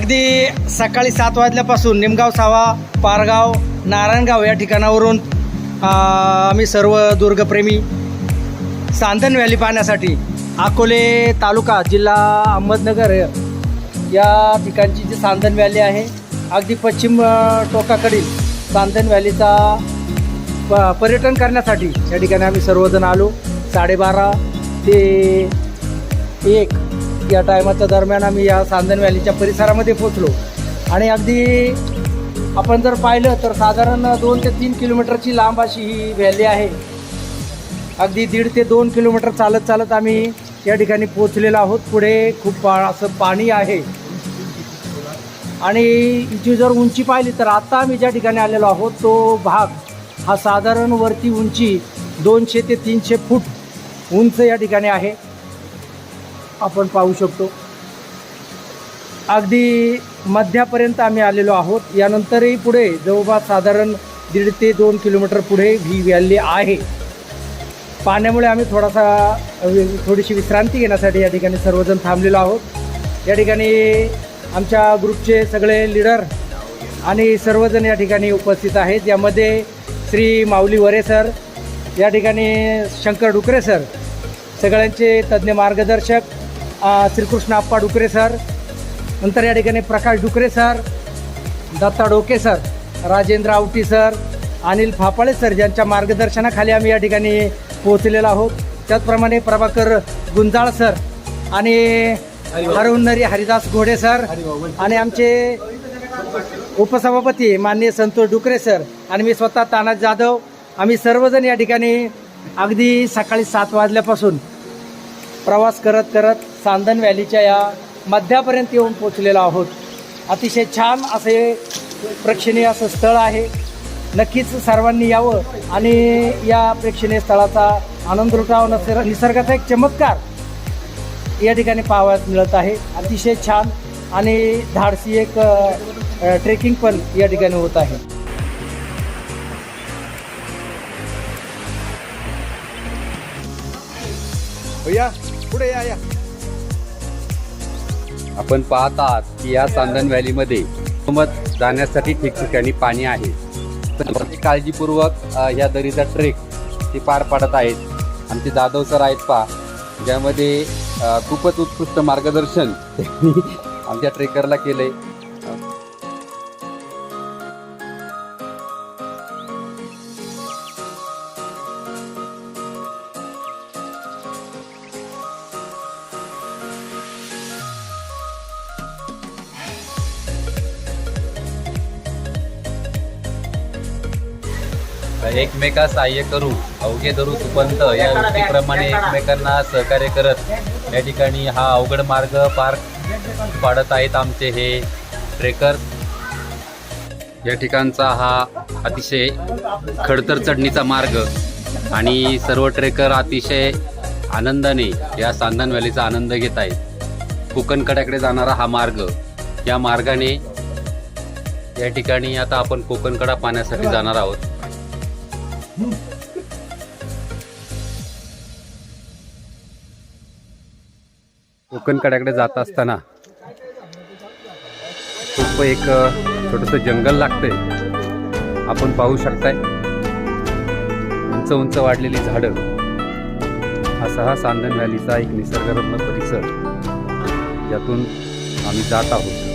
अगदी सकाळी सात वाजल्यापासून निमगाव सावा पारगाव नारायणगाव या ठिकाणावरून आम्ही सर्व दुर्गप्रेमी सांदन व्हॅली पाहण्यासाठी अकोले तालुका जिल्हा अहमदनगर या ठिकाणची जी सांदन व्हॅली आहे अगदी पश्चिम टोकाकडील सांदन व्हॅलीचा प पर्यटन करण्यासाठी या ठिकाणी आम्ही सर्वजण आलो. साडेबारा ते एक या टायमाच्या दरम्यान आम्ही या सांदण व्हॅलीच्या परिसरामध्ये पोचलो आणि अगदी आपण जर पाहिलं तर साधारण दोन ते तीन किलोमीटरची लांब अशी ही व्हॅली आहे. अगदी दीड ते दोन किलोमीटर चालत चालत आम्ही या ठिकाणी पोचलेलो आहोत. पुढे खूप पा असं पाणी आहे. आणि हिची जर उंची पाहिली तर आत्ता आम्ही ज्या ठिकाणी आलेलो आहोत तो भाग हा साधारण वरती उंची दोनशे ते तीनशे फूट उंच या ठिकाणी आहे. आपण पाहू शकतो. अगदी मध्यापर्यंत आम्ही आलेलो आहोत. यानंतरही पुढे जवळपास साधारण दीड ते दोन किलोमीटर पुढे ही व्हॅली आहे. पाण्यामुळे आम्ही थोडासा थोडीशी विश्रांती घेण्यासाठी या ठिकाणी सर्वजण थांबलेलो आहोत. या ठिकाणी आमच्या ग्रुपचे सगळे लीडर आणि सर्वजण या ठिकाणी उपस्थित आहेत. यामध्ये श्री माऊली वरे सर या ठिकाणी शंकर डुकरे सर सगळ्यांचे तज्ज्ञ मार्गदर्शक श्रीकृष्ण आप्पा डुकरे सर नंतर या ठिकाणी प्रकाश Dukre sir Datta Doke sir Rajendra Awati sir Anil Phapale sir ज्यांच्या मार्गदर्शनाखाली आम्ही या ठिकाणी पोहोचलेलो आहोत. त्याचप्रमाणे प्रभाकर गुंजाळ सर आणि हरहुन्नरी हरिदास घोडे सर आणि आमचे उपसभापती माननीय संतोष डुकरे सर आणि मी स्वतः तानाज जाधव. आम्ही सर्वजण या ठिकाणी अगदी सकाळी सात वाजल्यापासून प्रवास करत करत सांदन व्हॅलीच्या या मध्यापर्यंत येऊन पोचलेलो आहोत. अतिशय छान असे प्रेक्षणीय असं स्थळ आहे. नक्कीच सर्वांनी यावं आणि या प्रेक्षणीय स्थळाचा आनंद लुटावा नसेल निसर्गाचा एक चमत्कार या ठिकाणी पाहावयास मिळत आहे. अतिशय छान आणि धाडसी एक ट्रेकिंग पण या ठिकाणी होत आहे. या पुढे या या. आपण पाहत आहात की या चांदण व्हॅलीमध्ये सोबत जाण्यासाठी ठिकठिकाणी पाणी आहे. तर काळजीपूर्वक या दरीचा ट्रेक ते पार पाडत आहेत. आमचे जाधव सर आहेत पा ज्यामध्ये खूपच उत्कृष्ट मार्गदर्शन आमच्या ट्रेकरला केलं आहे एकमेका सहाय्य करू अवघे धरू सुपंत या वृत्तीप्रमाणे एकमेकांना सहकार्य करत या ठिकाणी हा अवघड मार्ग पार पाडत आहेत आमचे हे ट्रेकर. या ठिकाणचा हा अतिशय खडतर चढणीचा मार्ग आणि सर्व ट्रेकर अतिशय आनंदाने या सांदन व्हॅलीचा आनंद घेत आहेत. कोकणकड्याकडे जाणारा हा मार्ग या मार्गाने या ठिकाणी आता आपण कोकणकडा पाहण्यासाठी जाणार आहोत. कोकणकड्याकडे जात असताना खूप एक छोटंसं जंगल लागतंय. आपण पाहू शकताय. उंच उंच वाढलेली झाडं. असा हा सांदन व्हॅलीचा एक निसर्गरत्न परिसर. यातून आम्ही जात आहोत.